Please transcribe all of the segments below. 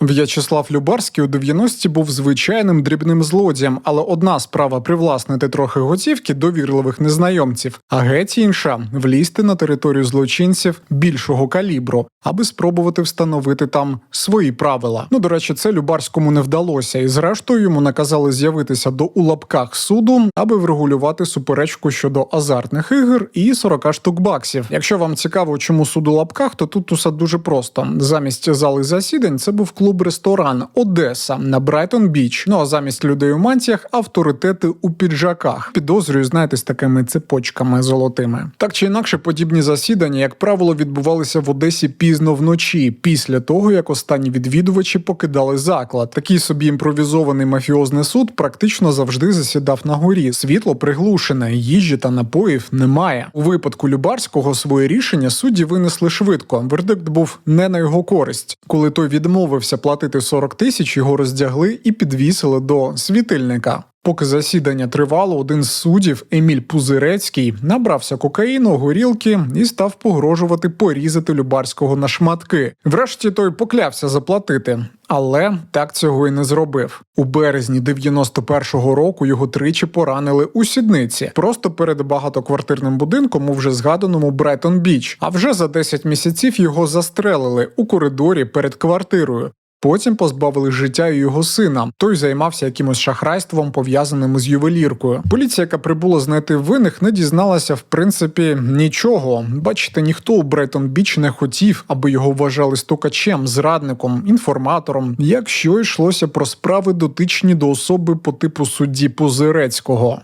В'ячеслав Любарський у 90-ті був звичайним дрібним злодієм, але одна справа привласнити трохи готівки довірливих незнайомців, а геть інша влізти на територію злочинців більшого калібру, аби спробувати встановити там свої правила. Ну до речі, це Любарському не вдалося, і зрештою йому наказали з'явитися до у лапках суду, аби врегулювати суперечку щодо азартних ігор і 40 штук баксів. Якщо вам цікаво, чому суд у лапках, то тут усе дуже просто. Замість зали засідань це був клуб-ресторан Одеса на Брайтон Біч. Ну а замість людей у мантіях авторитети у піджаках. Підозрюю, знаєте, з такими цепочками золотими. Так чи інакше, подібні засідання, як правило, відбувалися в Одесі пізно вночі, після того як останні відвідувачі покидали заклад. Такий собі імпровізований мафіозний суд практично завжди засідав на горі. Світло приглушене, їжі та напоїв немає. У випадку Любарського своє рішення судді винесли швидко. Вердикт був не на його користь. Коли той відмовився платити 40 тисяч, його роздягли і підвісили до світильника. Поки засідання тривало, один з суддів, Еміль Пузирецький, набрався кокаїну, горілки і став погрожувати порізати Любарського на шматки. Врешті той поклявся заплатити. Але так цього і не зробив. У березні 91-го року його тричі поранили у сідниці, просто перед багатоквартирним будинком у вже згаданому Брайтон Біч. А вже за 10 місяців його застрелили у коридорі перед квартирою. Потім позбавили життя і його сина. Той займався якимось шахрайством, пов'язаним з ювеліркою. Поліція, яка прибула знайти винних, не дізналася в принципі нічого. Бачите, ніхто у Брайтон Біч не хотів, аби його вважали стукачем, зрадником, інформатором, якщо йшлося про справи дотичні до особи по типу судді Пузирецького.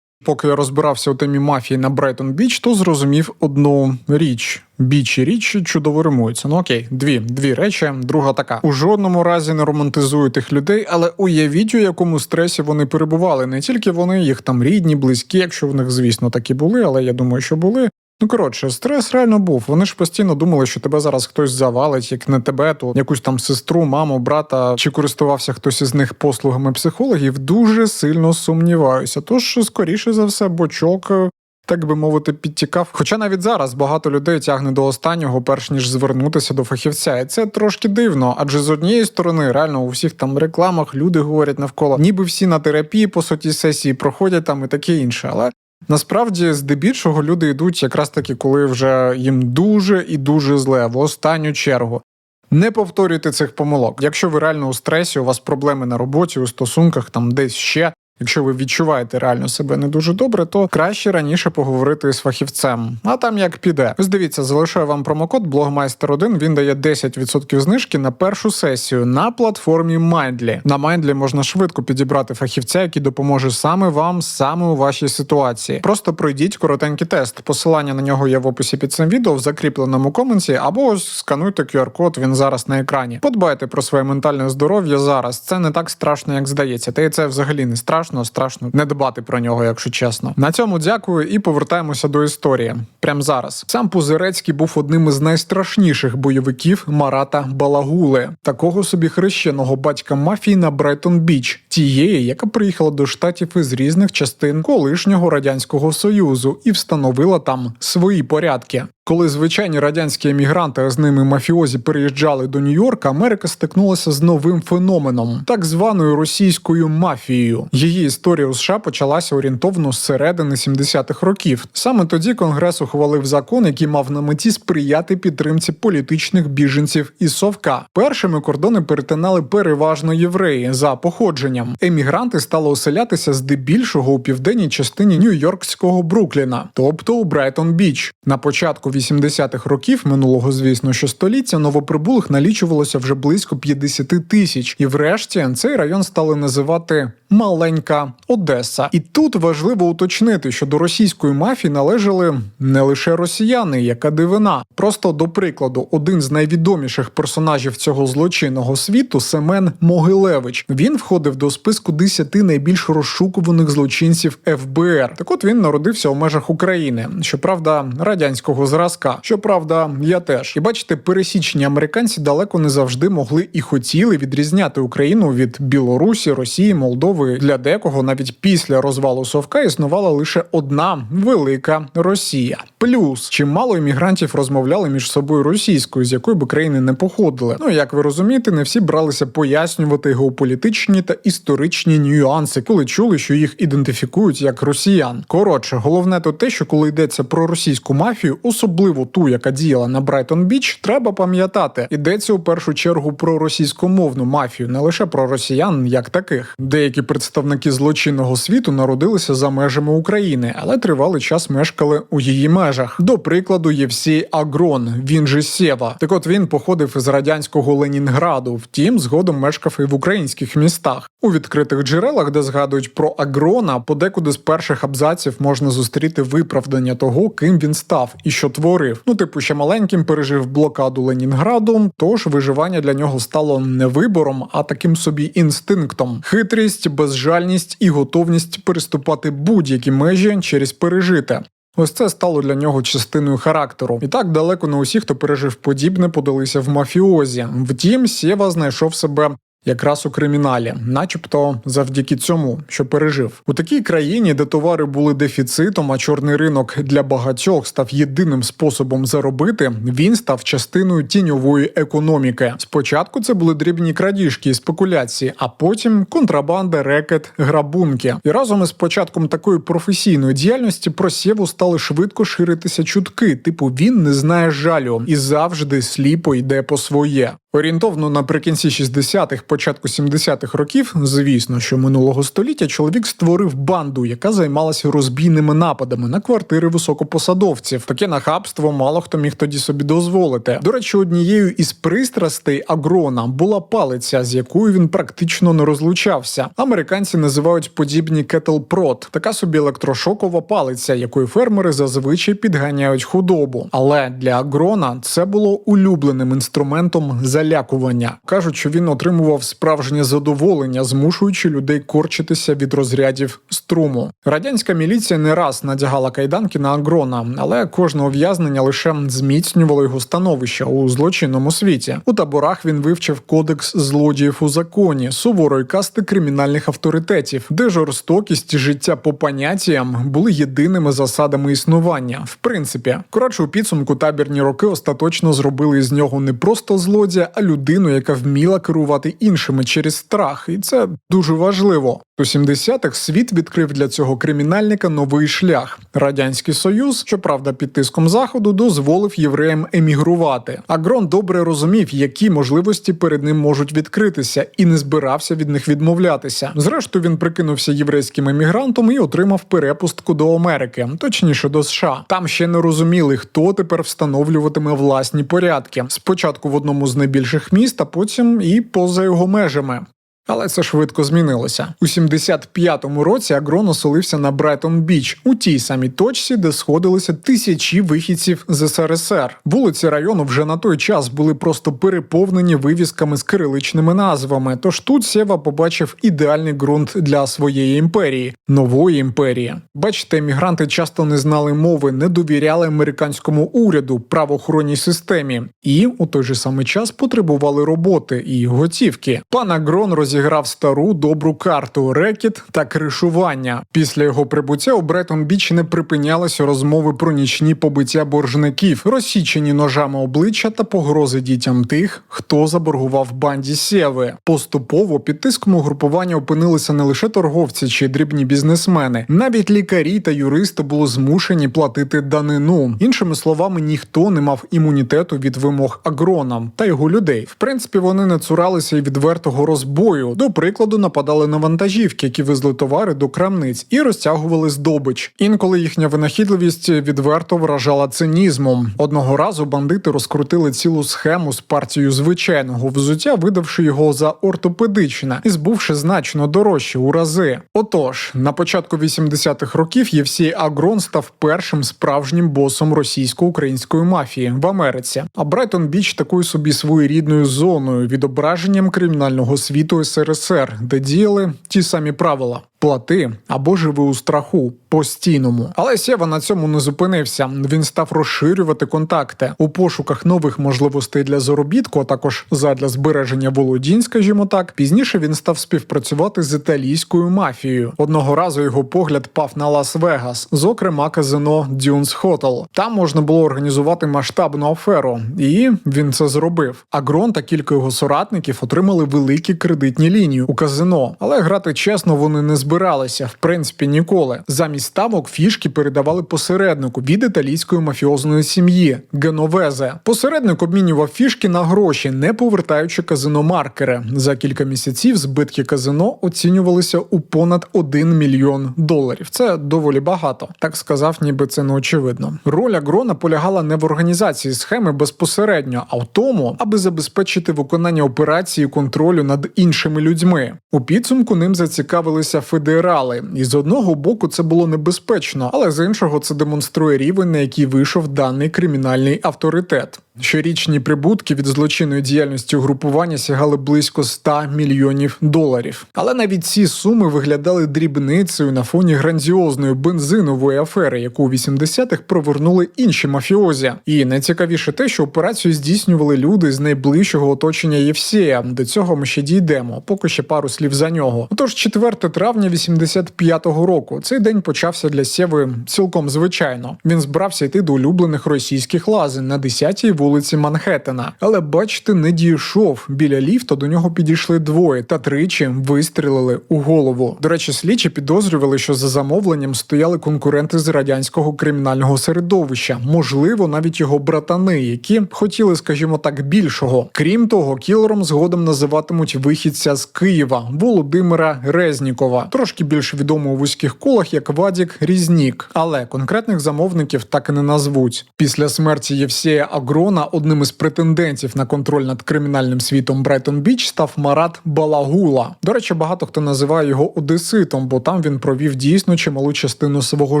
Поки я розбирався у темі мафії на Брайтон Біч, то зрозумів одну річ. Біч і річ чудово римуються. Ну окей, дві дві речі. Друга така: у жодному разі не романтизую тих людей, але уявіть, у якому стресі вони перебували. Не тільки вони, їх там рідні, близькі, якщо в них, звісно, такі були, але я думаю, що були. Ну коротше, стрес реально був. Вони ж постійно думали, що тебе зараз хтось завалить, як не тебе, то якусь там сестру, маму, брата, чи користувався хтось із них послугами психологів. Дуже сильно сумніваюся. Тож, скоріше за все, бочок. е, Так би мовити, підтікав. Хоча навіть зараз багато людей тягне до останнього, перш ніж звернутися до фахівця, і це трошки дивно. Адже з однієї сторони, реально у всіх там рекламах люди говорять навколо, ніби всі на терапії по суті сесії проходять там і таке інше. Але Насправді, здебільшого люди йдуть якраз таки, коли вже їм дуже і дуже зле, в останню чергу. Не повторюйте цих помилок. Якщо ви реально у стресі, у вас проблеми на роботі, у стосунках, там десь ще. Якщо ви відчуваєте реально себе не дуже добре, то краще раніше поговорити з фахівцем. А там як піде. Ось дивіться, залишаю вам промокод блогмайстер 1 Він дає 10% знижки на першу сесію на платформі Mindly. На Mindly можна швидко підібрати фахівця, який допоможе саме вам, саме у вашій ситуації. Просто пройдіть коротенький тест. Посилання на нього є в описі під цим відео в закріпленому коменті, або ось скануйте QR-код. Він зараз на екрані. Подбайте про своє ментальне здоров'я зараз. Це не так страшно, як здається. Та й це взагалі не страшно. Страшно не дбати про нього, якщо чесно. На цьому дякую і повертаємося до історії. Прямо зараз. Сам Пузирецький був одним із найстрашніших бойовиків Марата Балагули, такого собі хрещеного батька мафії на Брайтон Біч, тієї, яка приїхала до штатів із різних частин колишнього радянського союзу і встановила там свої порядки. Коли звичайні радянські емігранти, а з ними мафіозі переїжджали до Нью-Йорка, Америка стикнулася з новим феноменом, так званою російською мафією. Її історія у США почалася орієнтовно з середини 70-х років. Саме тоді Конгрес ухвалив закон, який мав на меті сприяти підтримці політичних біженців із Совка. Першими кордони перетинали переважно євреї за походженням. Емігранти стали оселятися здебільшого у південній частині Нью-Йоркського Брукліна, тобто у Брайтон Біч. На початку 80-х років минулого, звісно, що століття новоприбулих налічувалося вже близько 50 тисяч, і врешті цей район стали називати маленька Одеса. І тут важливо уточнити, що до російської мафії належали не лише росіяни, яка дивина. Просто до прикладу, один з найвідоміших персонажів цього злочинного світу Семен Могилевич. Він входив до списку 10 найбільш розшукуваних злочинців ФБР. Так от він народився у межах України, щоправда, радянського зразка. Зразка. Щоправда, я теж. І бачите, пересічні американці далеко не завжди могли і хотіли відрізняти Україну від Білорусі, Росії, Молдови. Для декого навіть після розвалу Совка існувала лише одна велика Росія. Плюс чимало іммігрантів розмовляли між собою російською, з якої би країни не походили. Ну як ви розумієте, не всі бралися пояснювати геополітичні та історичні нюанси, коли чули, що їх ідентифікують як росіян. Коротше, головне то те, що коли йдеться про російську мафію, особливо ту, яка діяла на Брайтон Біч, треба пам'ятати, йдеться у першу чергу про російськомовну мафію, не лише про росіян як таких. Деякі представники злочинного світу народилися за межами України, але тривалий час мешкали у її межах. До прикладу, Євсій Агрон, він же Сєва. Так от він походив із радянського Ленінграду, втім, згодом мешкав і в українських містах. У відкритих джерелах, де згадують про Агрона, подекуди з перших абзаців можна зустріти виправдання того, ким він став і що творив. Ну, типу, ще маленьким пережив блокаду Ленінграду, тож виживання для нього стало не вибором, а таким собі інстинктом. Хитрість, безжальність і готовність переступати будь-які межі через пережите. Ось це стало для нього частиною характеру. І так далеко не усі, хто пережив подібне, подалися в мафіозі. Втім, Сєва знайшов себе. Якраз у криміналі, начебто завдяки цьому, що пережив у такій країні, де товари були дефіцитом, а чорний ринок для багатьох став єдиним способом заробити. Він став частиною тіньової економіки. Спочатку це були дрібні крадіжки і спекуляції, а потім контрабанда, рекет, грабунки. І разом із початком такої професійної діяльності про Сєву стали швидко ширитися чутки. Типу він не знає жалю і завжди сліпо йде по своє. Орієнтовно наприкінці 60-х, початку 70-х років, звісно, що минулого століття чоловік створив банду, яка займалася розбійними нападами на квартири високопосадовців. Таке нахабство мало хто міг тоді собі дозволити. До речі, однією із пристрастей Агрона була палиця, з якою він практично не розлучався. Американці називають подібні кетл-прот, така собі електрошокова палиця, якою фермери зазвичай підганяють худобу. Але для Агрона це було улюбленим інструментом залякування. кажуть, що він отримував справжнє задоволення, змушуючи людей корчитися від розрядів струму. Радянська міліція не раз надягала кайданки на Агрона, але кожне ув'язнення лише зміцнювало його становище у злочинному світі. У таборах він вивчив кодекс злодіїв у законі, суворої касти кримінальних авторитетів, де жорстокість і життя по поняттям були єдиними засадами існування. В принципі, коротше, у підсумку табірні роки остаточно зробили з нього не просто злодія, а людину, яка вміла керувати іншими через страх, і це дуже важливо. У 70-х світ відкрив для цього кримінальника новий шлях. Радянський Союз, щоправда, під тиском заходу, дозволив євреям емігрувати. Агрон добре розумів, які можливості перед ним можуть відкритися, і не збирався від них відмовлятися. Зрештою, він прикинувся єврейським емігрантом і отримав перепустку до Америки, точніше до США. Там ще не розуміли, хто тепер встановлюватиме власні порядки. Спочатку в одному з найбільших міст, а потім і поза його межами. Але це швидко змінилося. У 75-му році Агрон оселився на Брайтон Біч у тій самій точці, де сходилися тисячі вихідців з СРСР. Вулиці району вже на той час були просто переповнені вивісками з кириличними назвами. Тож тут Сєва побачив ідеальний ґрунт для своєї імперії, нової імперії. Бачите, емігранти часто не знали мови, не довіряли американському уряду, правоохоронній системі, і у той же самий час потребували роботи і готівки. Пан Агрон розіграв стару добру карту рекет та кришування. Після його прибуття у Бреттон Біч не припинялися розмови про нічні побиття боржників, розсічені ножами обличчя та погрози дітям тих, хто заборгував банді Сєви. Поступово під тиском угрупування опинилися не лише торговці чи дрібні бізнесмени, навіть лікарі та юристи були змушені платити данину. Іншими словами, ніхто не мав імунітету від вимог агрона та його людей. В принципі, вони не цуралися і відвертого розбою. До прикладу, нападали на вантажівки, які везли товари до крамниць, і розтягували здобич. Інколи їхня винахідливість відверто вражала цинізмом. Одного разу бандити розкрутили цілу схему з партією звичайного взуття, видавши його за ортопедичне і збувши значно дорожче у рази. Отож, на початку 80-х років Євсій Агрон став першим справжнім босом російсько-української мафії в Америці. А Брайтон Біч такою собі своєрідною зоною, відображенням кримінального світу СРСР, де діяли ті самі правила. Плати або живи у страху постійному. Але Сєва на цьому не зупинився. Він став розширювати контакти у пошуках нових можливостей для заробітку, а також задля збереження володінь, скажімо так. Пізніше він став співпрацювати з італійською мафією. Одного разу його погляд пав на Лас-Вегас, зокрема казино Дюнс Хотел. Там можна було організувати масштабну аферу, і він це зробив. Агрон та кілька його соратників отримали великі кредитні лінії у казино, але грати чесно вони не збиралися, в принципі, ніколи. Замість ставок фішки передавали посереднику від італійської мафіозної сім'ї Геновезе. Посередник обмінював фішки на гроші, не повертаючи казино маркери. За кілька місяців збитки казино оцінювалися у понад 1 мільйон доларів. Це доволі багато. Так сказав, ніби це не очевидно. Роль Агрона полягала не в організації схеми безпосередньо, а в тому, аби забезпечити виконання операції контролю над іншими людьми. У підсумку ним зацікавилися федерали, і з одного боку це було небезпечно, але з іншого це демонструє рівень, на який вийшов даний кримінальний авторитет. Щорічні прибутки від злочинної діяльності угрупування сягали близько 100 мільйонів доларів. Але навіть ці суми виглядали дрібницею на фоні грандіозної бензинової афери, яку у 80-х провернули інші мафіозі. І найцікавіше те, що операцію здійснювали люди з найближчого оточення Євсея. До цього ми ще дійдемо, поки ще пару слів за нього. Отож, 4 травня 85-го року цей день почався для Сєви цілком звичайно. Він збирався йти до улюблених російських лазень на 10-й вулиці Манхеттена. Але бачите, не дійшов. Біля ліфта до нього підійшли двоє та тричі вистрілили у голову. До речі, слідчі підозрювали, що за замовленням стояли конкуренти з радянського кримінального середовища, можливо, навіть його братани, які хотіли, скажімо так, більшого. Крім того, кілером згодом називатимуть вихідця з Києва Володимира Резнікова, трошки більш відомого у вузьких колах як Вадік Різнік, але конкретних замовників так і не назвуть. Після смерті Євсея Агрона одним із претендентів на контроль над кримінальним світом Брайтон Біч став Марат Балагула. До речі, багато хто називає його Одеситом, бо там він провів дійсно чималу частину свого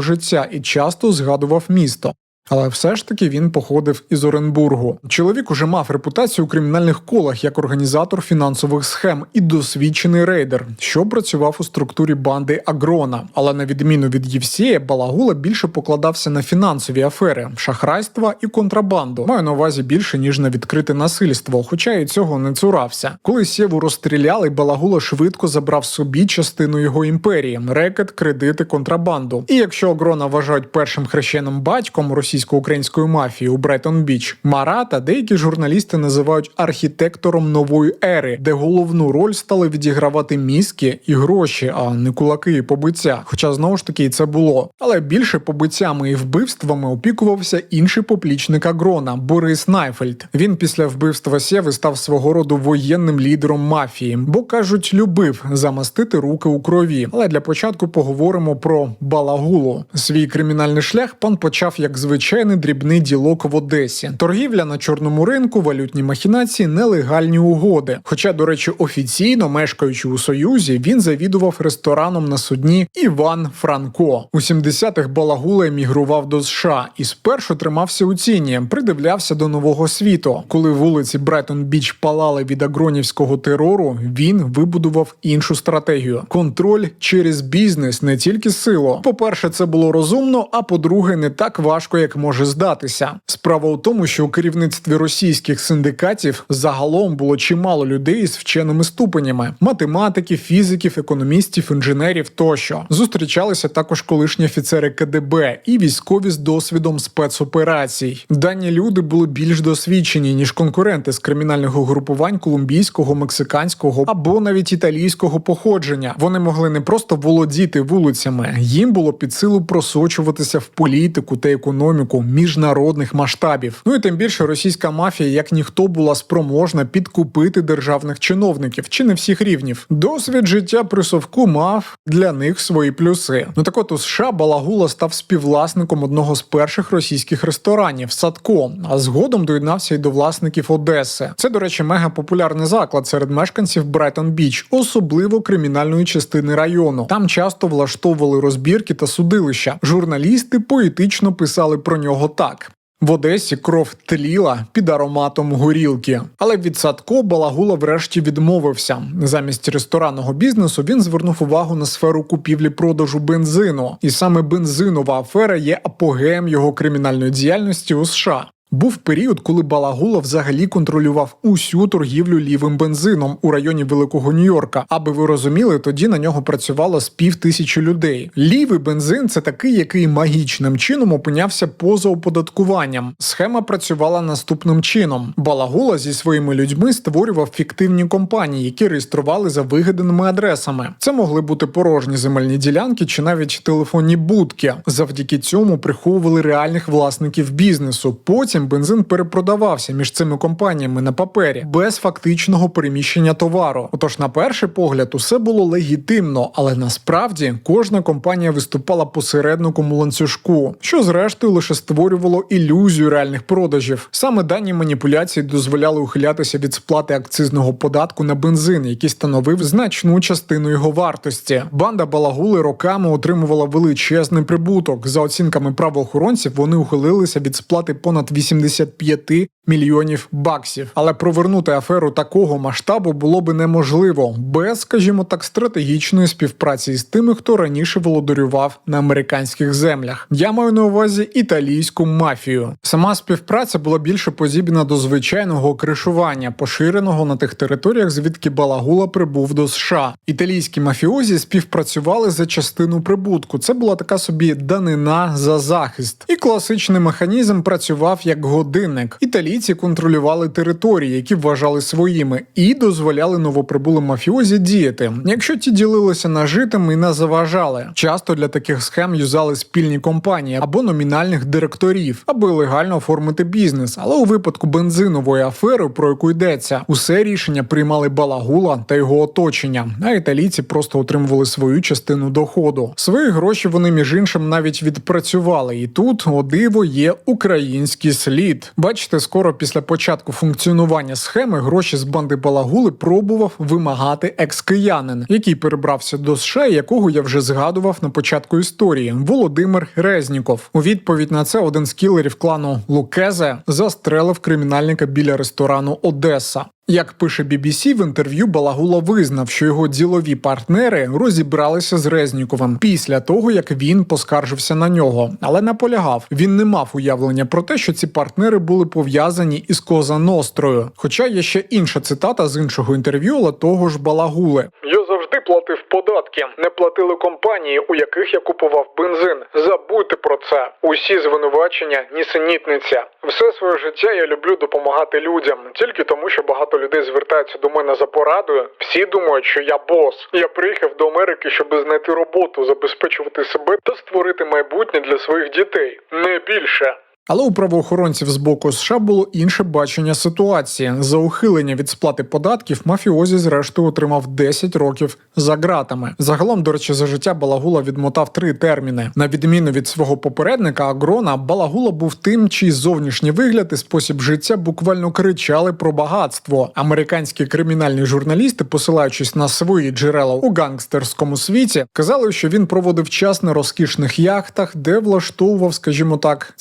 життя і часто згадував місто. Але все ж таки він походив із Оренбургу. Чоловік уже мав репутацію у кримінальних колах як організатор фінансових схем і досвідчений рейдер, що працював у структурі банди Агрона. Але на відміну від Євсея, Балагула більше покладався на фінансові афери, шахрайства і контрабанду. Маю на увазі більше ніж на відкрите насильство, хоча і цього не цурався. Коли Сєву розстріляли, Балагула швидко забрав собі частину його імперії: рекет, кредити, контрабанду. І якщо Агрона вважають першим хрещеним батьком російсько-української мафії у Брайтон Біч, Марата деякі журналісти називають архітектором нової ери, де головну роль стали відігравати мізки і гроші, а не кулаки і побиття. Хоча знову ж таки це було. Але більше побиттями і вбивствами опікувався інший поплічник Агрона Борис Найфельд. Він після вбивства Сєви став свого роду воєнним лідером мафії, бо кажуть, любив замастити руки у крові. Але для початку поговоримо про Балагулу. Свій кримінальний шлях пан почав як звичайний дрібний ділок в Одесі. Торгівля на чорному ринку, валютні махінації, нелегальні угоди. Хоча, до речі, офіційно мешкаючи у Союзі, він завідував рестораном на судні Іван Франко. У 70-х Балагула емігрував до США і спершу тримався у ціні, придивлявся до нового світу. Коли вулиці Бреттон Біч палали від агронівського терору, він вибудував іншу стратегію: контроль через бізнес, не тільки силу. По-перше, це було розумно. А по-друге, не так важко, як може здатися. Справа у тому, що у керівництві російських синдикатів загалом було чимало людей з вченими ступенями: математиків, фізиків, економістів, інженерів тощо. Зустрічалися також колишні офіцери КДБ і військові з досвідом спецоперацій. Дані люди були більш досвідчені ніж конкуренти з кримінальних угрупувань колумбійського, мексиканського або навіть італійського походження. Вони могли не просто володіти вулицями, їм було під силу просочуватися в політику та економіку міжнародних масштабів. Ну і тим більше російська мафія, як ніхто, була спроможна підкупити державних чиновників чи не всіх рівнів. Досвід життя при совку мав для них свої плюси. Ну так от у США Балагула став співвласником одного з перших російських ресторанів Садко, а згодом доєднався й до власників Одеси. Це, до речі, мега популярний заклад серед мешканців Брайтон Біч, особливо кримінальної частини району. Там часто влаштовували розбірки та судилища. Журналісти поетично писали про нього так. В Одесі кров тліла під ароматом горілки. Але від Садко Балагула врешті відмовився. Замість ресторанного бізнесу він звернув увагу на сферу купівлі-продажу бензину. І саме бензинова афера є апогеєм його кримінальної діяльності у США. Був період, коли Балагула взагалі контролював усю торгівлю лівим бензином у районі Великого Нью-Йорка. Аби ви розуміли, тоді на нього працювало з пів тисячі людей. Лівий бензин це такий, який магічним чином опинявся поза оподаткуванням. Схема працювала наступним чином: Балагула зі своїми людьми створював фіктивні компанії, які реєстрували за вигаданими адресами. Це могли бути порожні земельні ділянки чи навіть телефонні будки. Завдяки цьому приховували реальних власників бізнесу. Потім бензин перепродавався між цими компаніями на папері без фактичного переміщення товару. Отож, на перший погляд, усе було легітимно, але насправді кожна компанія виступала посередником у ланцюжку, що зрештою лише створювало ілюзію реальних продажів. Саме дані маніпуляції дозволяли ухилятися від сплати акцизного податку на бензин, який становив значну частину його вартості. Банда Балагули роками отримувала величезний прибуток. За оцінками правоохоронців, вони ухилилися від сплати понад 85 мільйонів баксів. Але провернути аферу такого масштабу було би неможливо без, скажімо так, стратегічної співпраці з тими, хто раніше володарював на американських землях. Я маю на увазі італійську мафію. Сама співпраця була більше подібна до звичайного кришування, поширеного на тих територіях, звідки Балагула прибув до США. Італійські мафіозі співпрацювали за частину прибутку. Це була така собі данина за захист, і класичний механізм працював як годинник. Італійці контролювали території, які вважали своїми, і дозволяли новоприбулим мафіозі діяти, якщо ті ділилися нажитим і не заважали. Часто для таких схем юзали спільні компанії або номінальних директорів, аби легально оформити бізнес. Але у випадку бензинової афери, про яку йдеться, усе рішення приймали Балагула та його оточення. А італійці просто отримували свою частину доходу. Свої гроші вони між іншим навіть відпрацювали. І тут о диво є український слід. Бачите, скоро після початку функціонування схеми гроші з банди Балагули пробував вимагати екс-киянин, який перебрався до США, якого я вже згадував на початку історії. Володимир Резніков. У відповідь на це один з кілерів клану Лукезе застрелив кримінальника біля ресторану Одеса. Як пише BBC, в інтерв'ю Балагула визнав, що його ділові партнери розібралися з Резніковим після того, як він поскаржився на нього, але наполягав, він не мав уявлення про те, що ці партнери були пов'язані із Коза Нострою. Хоча є ще інша цитата з іншого інтерв'ю, але того ж Балагули. Я завжди платив податки, не платили компанії, у яких я купував бензин. Забудьте про це. Усі звинувачення нісенітниця. Все своє життя я люблю допомагати людям, тільки тому, що багато людей звертаються до мене за порадою. Всі думають, що я бос. Я приїхав до Америки, щоб знайти роботу, забезпечувати себе та створити майбутнє для своїх дітей. Не більше. Але у правоохоронців з боку США було інше бачення ситуації. За ухилення від сплати податків мафіозі зрештою отримав 10 років за ґратами. Загалом, до речі, за життя Балагула відмотав три терміни. На відміну від свого попередника Агрона, Балагула був тим, чий зовнішній вигляд і спосіб життя буквально кричали про багатство. Американські кримінальні журналісти, посилаючись на свої джерела у гангстерському світі, казали, що він проводив час на розкішних яхтах, де влаштовував, скажімо так,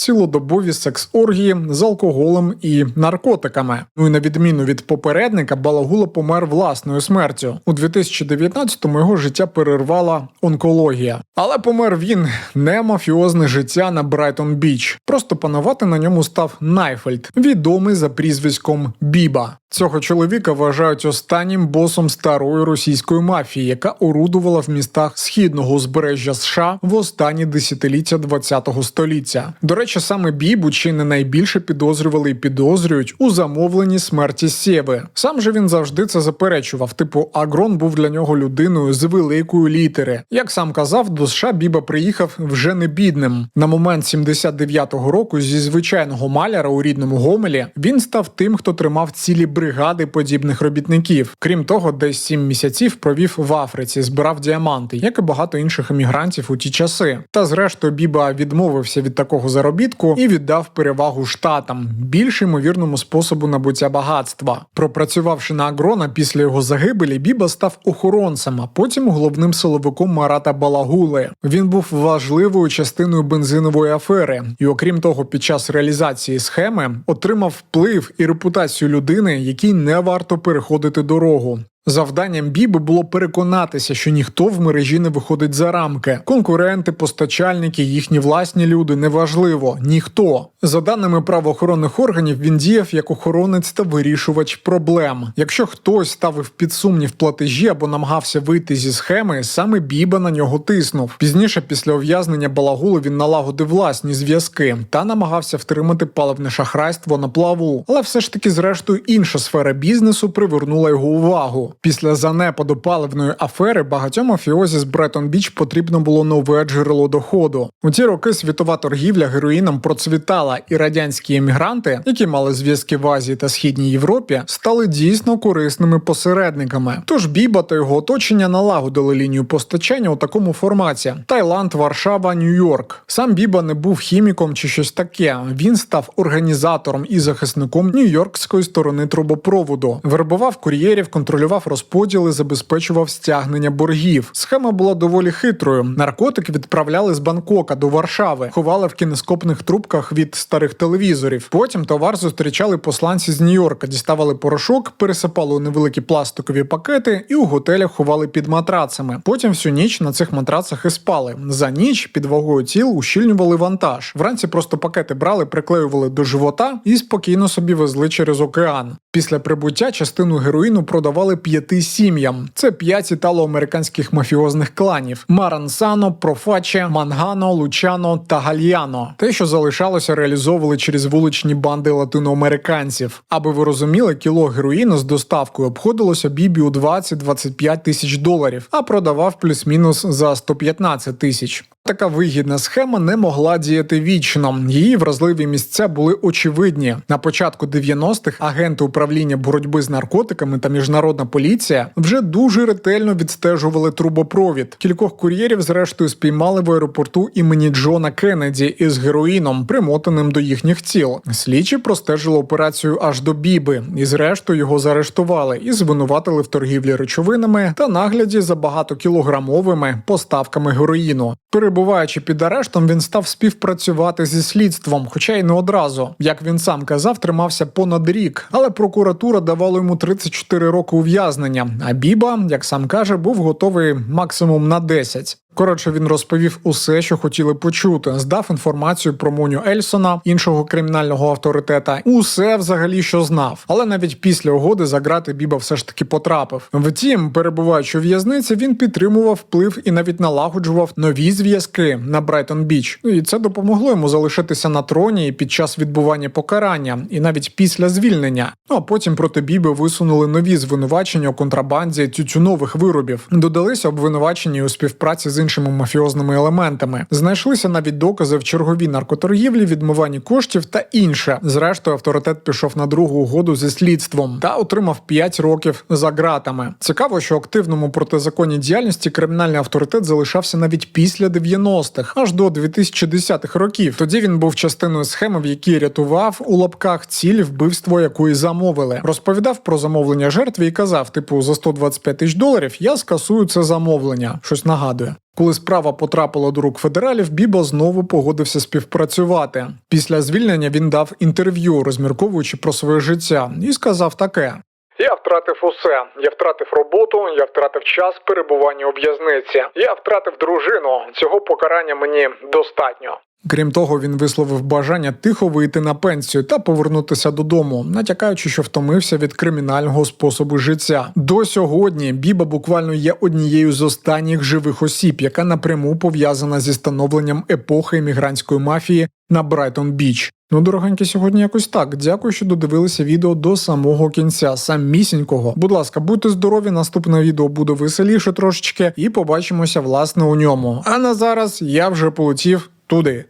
цілодобові секс-оргії з алкоголем і наркотиками. Ну і на відміну від попередника, Балагула помер власною смертю. У 2019-му його життя перервала онкологія. Але помер він не мафіозне життя на Брайтон Біч. Просто панувати на ньому став Найфельд, відомий за прізвиськом Біба. Цього чоловіка вважають останнім босом старої російської мафії, яка орудувала в містах східного узбережжя США в останні десятиліття ХХ століття. До речі, саме Бібу чи не найбільше підозрювали і підозрюють у замовленні смерті Сєви. Сам же він завжди це заперечував. Типу, Агрон був для нього людиною з великої літери. Як сам казав, до США Біба приїхав вже не бідним. На момент 79-го року зі звичайного маляра у рідному Гомелі він став тим, хто тримав цілі бригади подібних робітників. Крім того, десь сім місяців провів в Африці, збирав діаманти, як і багато інших емігрантів у ті часи. Та зрештою Біба відмовився від такого заробітку і віддав перевагу штатам, більш ймовірному способу набуття багатства. Пропрацювавши на Агрона після його загибелі, Біба став охоронцем, а потім головним силовиком Марата Балагули. Він був важливою частиною бензинової афери, і окрім того, під час реалізації схеми отримав вплив і репутацію людини, якій не варто переходити дорогу. Завданням Біби було переконатися, що ніхто в мережі не виходить за рамки. Конкуренти, постачальники, їхні власні люди неважливо, ніхто. За даними правоохоронних органів, він діяв як охоронець та вирішувач проблем. Якщо хтось ставив під сумнів платежі або намагався вийти зі схеми, саме Біба на нього тиснув. Пізніше, після ув'язнення Балагули, він налагодив власні зв'язки та намагався втримати паливне шахрайство на плаву. Але все ж таки, зрештою, інша сфера бізнесу привернула його увагу. Після занепаду паливної афери багатьом мафіозі з Бреттон Біч потрібно було нове джерело доходу. У ті роки світова торгівля героїном процвітала, і радянські емігранти, які мали зв'язки в Азії та Східній Європі, стали дійсно корисними посередниками. Тож Біба та його оточення налагодили лінію постачання у такому форматі: Таїланд, Варшава, Нью-Йорк. Сам Біба не був хіміком чи щось таке. Він став організатором і захисником нью-йоркської сторони трубопроводу, вербував кур'єрів, контролював розподіли, забезпечував стягнення боргів. Схема була доволі хитрою. Наркотики відправляли з Бангкока до Варшави, ховали в кінескопних трубках від старих телевізорів. Потім товар зустрічали посланці з Нью-Йорка, діставали порошок, пересипали у невеликі пластикові пакети і у готелях ховали під матрацами. Потім всю ніч на цих матрацах і спали. За ніч під вагою тіл ущільнювали вантаж. Вранці просто пакети брали, приклеювали до живота і спокійно собі везли через океан. Після прибуття частину героїну продавали п'яти сім'ям. Це п'ять італо-американських мафіозних кланів: Марансано, Профаче, Мангано, Лучано та Гальяно. Те, що залишалося, реалізовували через вуличні банди латиноамериканців. Аби ви розуміли, кіло героїну з доставкою обходилося бібі у 20-25 тисяч доларів, а продавав плюс-мінус за 115 тисяч. Така вигідна схема не могла діяти вічно. Її вразливі місця були очевидні. На початку 90-х агенти управління боротьби з наркотиками та міжнародна поліція вже дуже ретельно відстежували трубопровід. Кількох кур'єрів, зрештою, спіймали в аеропорту імені Джона Кеннеді із героїном, примотаним до їхніх тіл. Слідчі простежили операцію аж до Біби, і зрештою його заарештували і звинуватили в торгівлі речовинами та нагляді за багатокілограмовими поставками героїну. Перебуваючи під арештом, він став співпрацювати зі слідством, хоча й не одразу. Як він сам казав, тримався понад рік, але прокуратура давала йому 34 роки ув'язнення. А Біба, як сам каже, був готовий максимум на 10. Коротше, він розповів усе, що хотіли почути. Здав інформацію про Моню Ельсона, іншого кримінального авторитета. Усе взагалі, що знав. Але навіть після угоди за грати Біба все ж таки потрапив. Втім, перебуваючи у в'язниці, він підтримував вплив і навіть налагоджував нові зв'язки на Брайтон Біч. І це допомогло йому залишитися на троні під час відбування покарання, і навіть після звільнення. Ну а потім проти Біби висунули нові звинувачення у контрабанді тютюнових виробів. Додалися обвинувачення у співпраці з іншими мафіозними елементами. Знайшлися навіть докази в черговій наркоторгівлі, відмиванні коштів та інше. Зрештою, авторитет пішов на другу угоду зі слідством та отримав 5 років за ґратами. Цікаво, що активному протизаконній діяльності кримінальний авторитет залишався навіть після 90-х, аж до 2010-х років. Тоді він був частиною схеми, в якій рятував у лапках цілі вбивство якої замовили. Розповідав про замовлення жертві і казав: типу, за 125 тисяч доларів я скасую це замовлення. Щось нагадує. Коли справа потрапила до рук федералів, Біба знову погодився співпрацювати. Після звільнення він дав інтерв'ю, розмірковуючи про своє життя, і сказав таке: я втратив усе. Я втратив роботу, я втратив час перебування у в'язниці. Я втратив дружину. Цього покарання мені достатньо. Крім того, він висловив бажання тихо вийти на пенсію та повернутися додому, натякаючи, що втомився від кримінального способу життя. До сьогодні Біба буквально є однією з останніх живих осіб, яка напряму пов'язана зі становленням епохи емігрантської мафії на Брайтон Біч. Ну, дорогенькі, сьогодні якось так. Дякую, що додивилися відео до самого кінця, самісінького. Будь ласка, будьте здорові. Наступне відео буде веселіше трошечки, і побачимося власне у ньому. А на зараз я вже полетів туди.